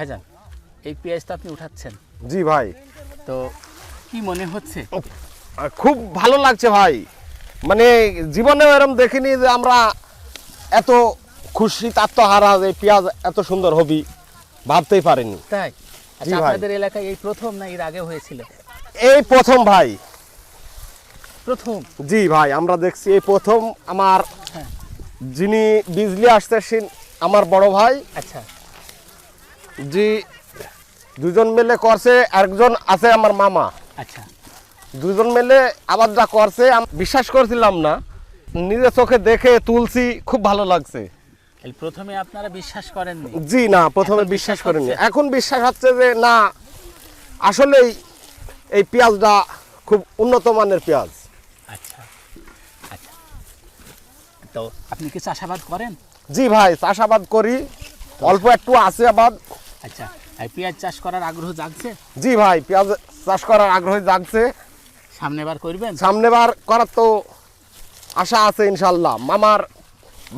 ভাইজান এই পেঁয়াজ তো আপনি উঠাচ্ছেন। জি ভাই। তো কি মনে হচ্ছে? খুব ভালো লাগছে ভাই। মানে জীবনে এরম দেখিনি যে আমরা এত খুশি আত্মহারা যে পেঁয়াজ এত সুন্দর হবি ভাবতেই পারিনি। তাই? আচ্ছা আপনাদের এলাকায় এই প্রথম না এর আগে হয়েছিল? এই প্রথম ভাই। প্রথম? জি ভাই আমরা দেখছি এই প্রথম আমার হ্যাঁ। যিনি বিজলি আসতেছেন আমার বড় ভাই। আচ্ছা। জি দুজন মিলে করছে একজন আছে আমার মামা। আচ্ছা। দুজন মিলে আবার যা করছে আম- বিশ্বাস করছিলাম না নিজের চোখে দেখে তুলছি খুব ভালো লাগছে। প্রথমে আপনারা বিশ্বাস করেননি? জি না প্রথমে বিশ্বাস করিনি। হচ্ছে? এখন বিশ্বাস হচ্ছে যে না আসলেই এই পেঁয়াজটা খুব উন্নত মানের পেঁয়াজ। আচ্ছা আচ্ছা। তো আপনি কি চাষাবাদ করেন? জি ভাই চাষাবাদ করি অল্প একটু আছে আবাদ। আচ্ছা পেঁয়াজ চাষ করার আগ্রহ জাগছে? জি ভাই পেঁয়াজ চাষ করার আগ্রহ জাগছে। সামনে বার করবেন? সামনেবার করার তো আশা আছে ইনশাল্লাহ। মামার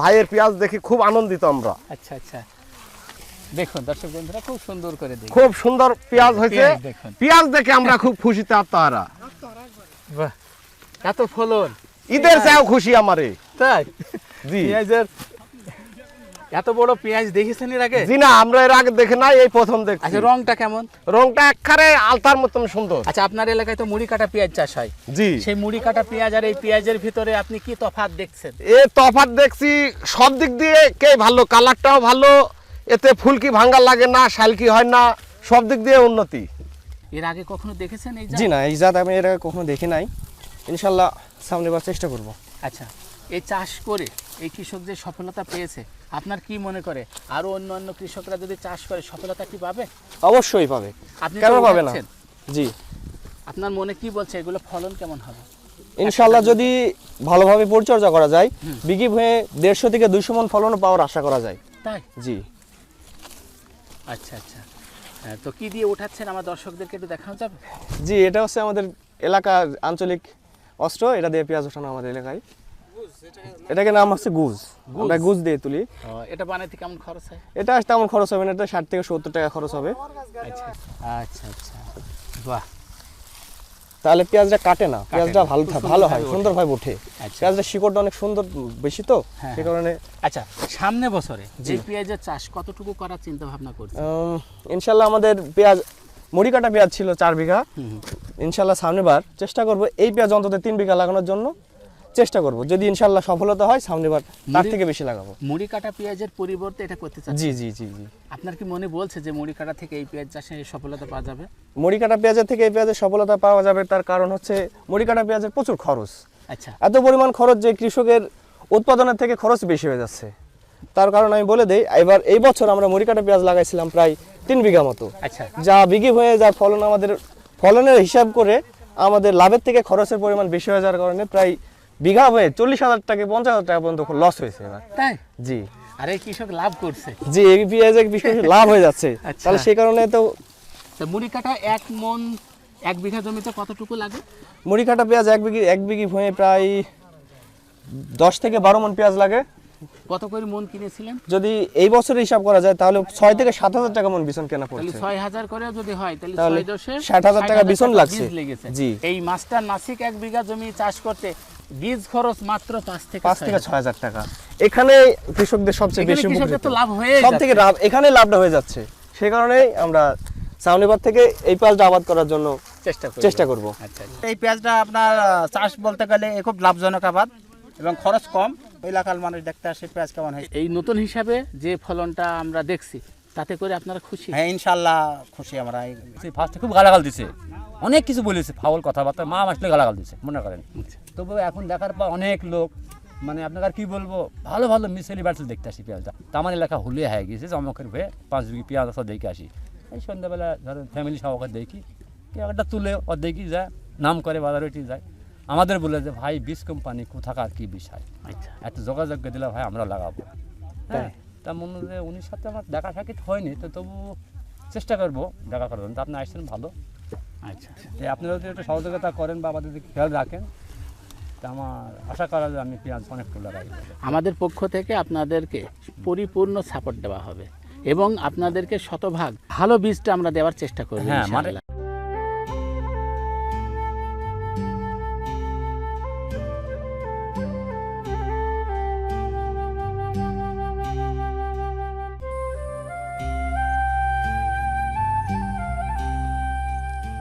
ভাইয়ের পেঁয়াজ দেখি খুব আনন্দিত আমরা। আচ্ছা আচ্ছা। দেখুন দর্শক বন্ধুরা খুব সুন্দর করে দেখুন। খুব সুন্দর পেঁয়াজ হয়েছে। পেঁয়াজ দেখে আমরা খুব খুশিতে আত্মহারা বাহ এত ফলন। ঈদের চেয়েও খুশি আমারে। তাই? জি। পেঁয়াজের এত বড় পেঁয়াজ দেখেছেন এর আগে? জি না আমরা এর আগে দেখে নাই এই প্রথম দেখছি। আচ্ছা রংটা কেমন? রংটা একবারে আলতার মতন সুন্দর। আচ্ছা আপনার এলাকায় তো মুড়ি কাটা পেঁয়াজ চাষ হয়। জি। সেই মুড়ি কাটা পেঁয়াজ আর এই পেঁয়াজের ভিতরে আপনি কি তফাৎ দেখছেন? এ তফাৎ দেখছি সব দিক দিয়ে কে ভালো কালারটাও ভালো এতে ফুলকি ভাঙ্গা লাগে না শালকি হয় না সব দিক দিয়ে উন্নতি। এর আগে কখনো দেখেছেন এই জাত? জি না এই জাত আমি এর আগে কখনো দেখি নাই। ইনশাল্লাহ সামনে বার চেষ্টা করব। আচ্ছা। এই চাষ করে এই কৃষক যে সফলতা পেয়েছে আপনার কি মনে করে? আরও অন্য অন্য কৃষকরা যদি চাষ করে সফলতা কি পাবে? অবশ্যই পাবে। আপনি কেন পাবে না? জি। আপনার মনে কি বলছে? এগুলো ফলন কেমন হবে? ইনশাল্লাহ যদি ভালোভাবে পরিচর্যা করা যায় বিঘি ভয়ে দেড়শো থেকে দুইশো মন ফলনও পাওয়ার আশা করা যায়। তাই? জি। আচ্ছা আচ্ছা। হ্যাঁ, তো কি দিয়ে উঠাচ্ছেন? আমার দর্শকদেরকে একটু দেখানো যাবে? জি এটা হচ্ছে আমাদের এলাকার আঞ্চলিক অস্ত্র। এটা দিয়ে পেঁয়াজ ওঠানো আমাদের এলাকায়। এটাকে নাম হচ্ছে গুজ। আমরা গুজ দিয়ে তুলি। এটা বানাইতে কেমন খরচ হয়? এটা তেমন খরচ হবে না এটা ষাট থেকে সত্তর টাকা খরচ হবে। আচ্ছা আচ্ছা আচ্ছা। বাহ। তাহলে পেঁয়াজটা কাটে না পেঁয়াজটা ভালো ভালো হয় সুন্দরভাবে ওঠে। ওঠে আচ্ছা। পেঁয়াজটা শিকড়টা অনেক সুন্দর বেশি তো হ্যাঁ, সে কারণে আচ্ছা সামনে বছরে যে পেঁয়াজের চাষ কতটুকু করার চিন্তা ভাবনা করছে ইনশাল্লাহ আমাদের পেঁয়াজ মুড়ি কাটা পেঁয়াজ ছিল চার বিঘা। ইনশাল্লাহ সামনেবার চেষ্টা করব এই পেঁয়াজ অন্তত তিন বিঘা লাগানোর জন্য। চেষ্টা করব। যদি ইনশাল্লাহ সফলতা হয় সামনেবার তার থেকে বেশি লাগাবো। মুড়ি কাটা পেঁয়াজের পরিবর্তে এটা করতে চাচ্ছেন? জি জি জি জি। আপনার কি মনে বলছে যে মুড়ি কাটা থেকে এই পেঁয়াজ চাষে সফলতা পাওয়া যাবে? মুড়ি কাটা পেঁয়াজের থেকে এই পেঁয়াজের সফলতা পাওয়া যাবে তার কারণ হচ্ছে মুড়ি কাটা পেঁয়াজের প্রচুর খরচ। আচ্ছা। এত পরিমাণ খরচ যে কৃষকের উৎপাদনের থেকে খরচ বেশি হয়ে যাচ্ছে। তার কারণ আমি বলে দেই এবার এই বছর আমরা মুড়ি কাটা পেঁয়াজ লাগাইছিলাম প্রায় তিন বিঘা মতো। আচ্ছা। যা বিঘি হয়ে যার ফলন আমাদের ফলনের হিসাব করে আমাদের লাভের থেকে খরচের পরিমাণ বেশি হয়ে যাওয়ার কারণে প্রায় বিঘা হয়ে চল্লিশ হাজার টাকা পঞ্চাশ হাজার টাকা পর্যন্ত লস হয়েছে এবার। তাই? জি। আরে কৃষক লাভ করছে। জি এই পেঁয়াজে বিশেষ লাভ হয়ে যাচ্ছে। আচ্ছা। তাহলে সেই কারণে তো মুড়ি কাটা এক মন এক বিঘা জমিতে কতটুকু লাগে? মুড়ি কাটা পেঁয়াজ এক বিঘি এক বিঘি ভুঁয়ে প্রায় দশ থেকে বারো মন পেঁয়াজ লাগে। কত করে মন কিনেছিলেন? যদি এই হিসাব করা যায় তাহলে ছয় থেকে সাত হাজার টাকা মন বিছন কেনা পড়ছে। ছয় হাজার করে যদি হয় তাহলে ছয় দশে 60,000 টাকা বিছন লাগছে। জি। এই মাস্টার নাসিক এক বিঘা জমি চাষ করতে বীজ খরচ মাত্র পাঁচ থেকে পাঁচ থেকে ছয় হাজার টাকা। এখানে কৃষকদের সবচেয়ে বেশি তো লাভ হয়ে সব থেকে লাভ এখানে লাভটা হয়ে যাচ্ছে। সেই কারণেই আমরা সামনেবার থেকে এই পেঁয়াজটা আবাদ করার জন্য চেষ্টা চেষ্টা করব। আচ্ছা আচ্ছা। এই পেঁয়াজটা আপনার চাষ বলতে গেলে খুব লাভজনক আবাদ এবং খরচ কম। এলাকার মানুষ দেখতে আসে পেঁয়াজ কেমন হয় এই নতুন হিসাবে যে ফলনটা আমরা দেখছি তাতে করে আপনারা খুশি? হ্যাঁ ইনশাল্লাহ খুশি আমরা। এই ফার্স্টে খুব গালাগাল দিছে। অনেক কিছু বলেছে ফাউল কথাবার্তা মা আসলে গালাগাল দিছে মনে করেন। আচ্ছা। তবু এখন দেখার পর অনেক লোক মানে আপনাকে আর কি বলব ভালো ভালো মিসেলি ব্যাটসেল দেখতে আসি পেঁয়াজটা। তা আমার এলাকা হুলিয়ে হয়ে গেছে জমকের হয়ে পাঁচ বিঘি পেঁয়াজ আসা দেখে আসি। এই সন্ধ্যাবেলা ধরেন ফ্যামিলি সহকারে দেখি একটা তুলে ও দেখি যায় নাম করে বাজারে যায়। আমাদের বলে যে ভাই বিষ কোম্পানি কোথাকার কি বিষয়? আচ্ছা। একটা যোগাযোগ করে দিলে ভাই আমরা লাগাবো। হ্যাঁ। তা মনে হয় যে উনির সাথে আমার দেখা সাক্ষাৎ হয়নি তো তবু চেষ্টা করব দেখা করার। জন্য তা আপনি আসছেন ভালো। আচ্ছা আচ্ছা। আপনারা যদি একটু সহযোগিতা করেন বা আমাদের খেয়াল রাখেন তা আমার আশা করা যায় আমি পেঁয়াজ অনেক ফুল লাগাই। আমাদের পক্ষ থেকে আপনাদেরকে পরিপূর্ণ সাপোর্ট দেওয়া হবে এবং আপনাদেরকে শতভাগ ভালো বীজটা আমরা দেওয়ার চেষ্টা করব হ্যাঁ, মানে-।